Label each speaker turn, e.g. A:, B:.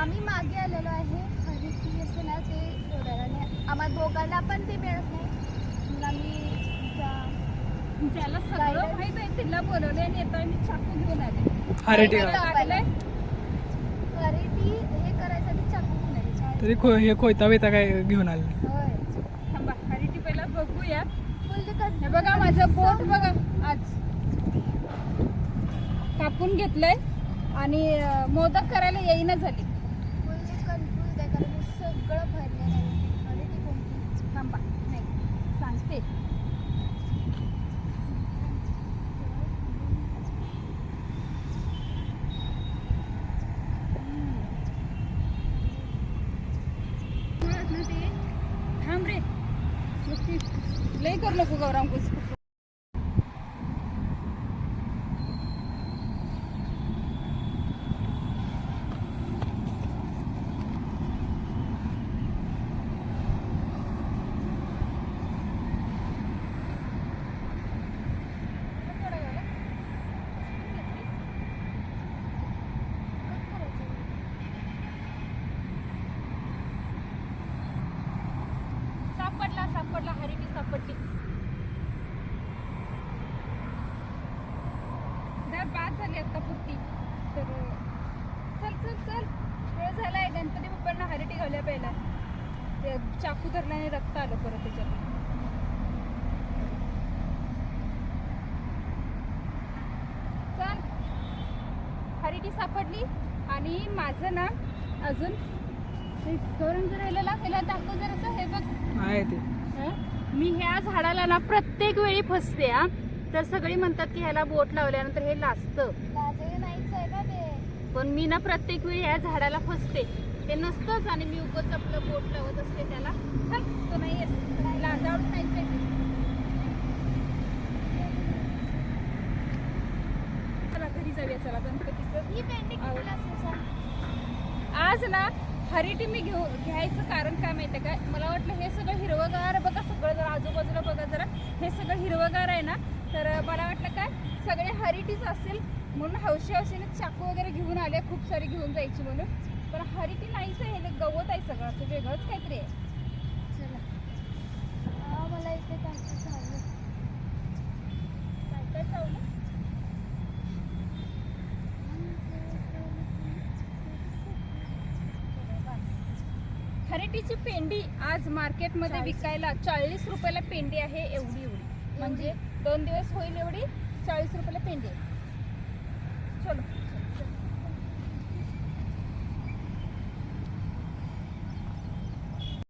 A: आम्ही मागे आलेलो आहे आणि ती असते ना ते शोधायला आणि आम्हा दोघांना पण ते मिळत नाही. आम्ही
B: ज्याला सगळं
A: Guidance.
B: माहीत आहे तिला बोलवले आणि चाकू घेऊन आले.
A: हे करायसाठी चाकू घेऊन?
C: तरी खो हे कोयता बिता काय घेऊन आले?
A: होय.
B: थांबा हरिटी पहिला बघूया. हे बघा माझं बोट बघा आज. कापून घेतलंय. आणि मोदक करायला येईना झाली.
A: कन्फ्यूज आहे कारण मी सगळं भरलेलं आहे.
B: थांबा नाही सांगते. थांब रे. लय करू नको गौराम कुस सापडला सापडला हरिटी सापडली. दर बाद झाली आता पुरती तर चल चल चल. वेळ झालाय. गणपती बाप्पांना हरिटी घालल्या पहिला. ते चाकू धरल्याने रक्त आलं परत त्याच्यात चल. हरिटी सापडली. आणि माझं ना अजून हे गौरव जर दाखव जरासं हे बघ.
C: आहे ते?
B: मी ह्या झाडाला ना प्रत्येक वेळी फसते हा. तर सगळी म्हणतात की ह्याला बोट लावल्यानंतर हे लाजतं.
A: लाजही नाहीच आहे ना ते.
B: पण मी ना प्रत्येक वेळी ह्या झाडाला फसते. ते नसतंच आणि मी उगच आपलं बोट लावत असते त्याला. तो नाही येत. चला घरी जाऊया. चला गणपतीचं आज ना हरिटी मी घेऊ घ्यायचं कारण काय माहिती आहे का? मला वाटलं हे सगळं हिरवंगार बघा सगळं जरा आजूबाजूला बघा जरा. हे सगळं हिरवगार आहे ना तर मला वाटलं काय सगळे हरिटीच असेल म्हणून हौशी हौशीने चाकू वगैरे घेऊन आले खूप सारी घेऊन जायची म्हणून. पण हरिटी नाहीच आहे हे गवत आहे सगळं असं वेगळंच काहीतरी आहे
A: चला हा मला इथे काय काय चाललं
B: काय काय चावलं हरिटीची पेंडी आज मार्केटमध्ये. विकायला चाळीस रुपयाला पेंडी आहे एवढी. एवढी. म्हणजे दोन दिवस होईल एवढी चाळीस रुपयाला पेंडी आहे. चलो.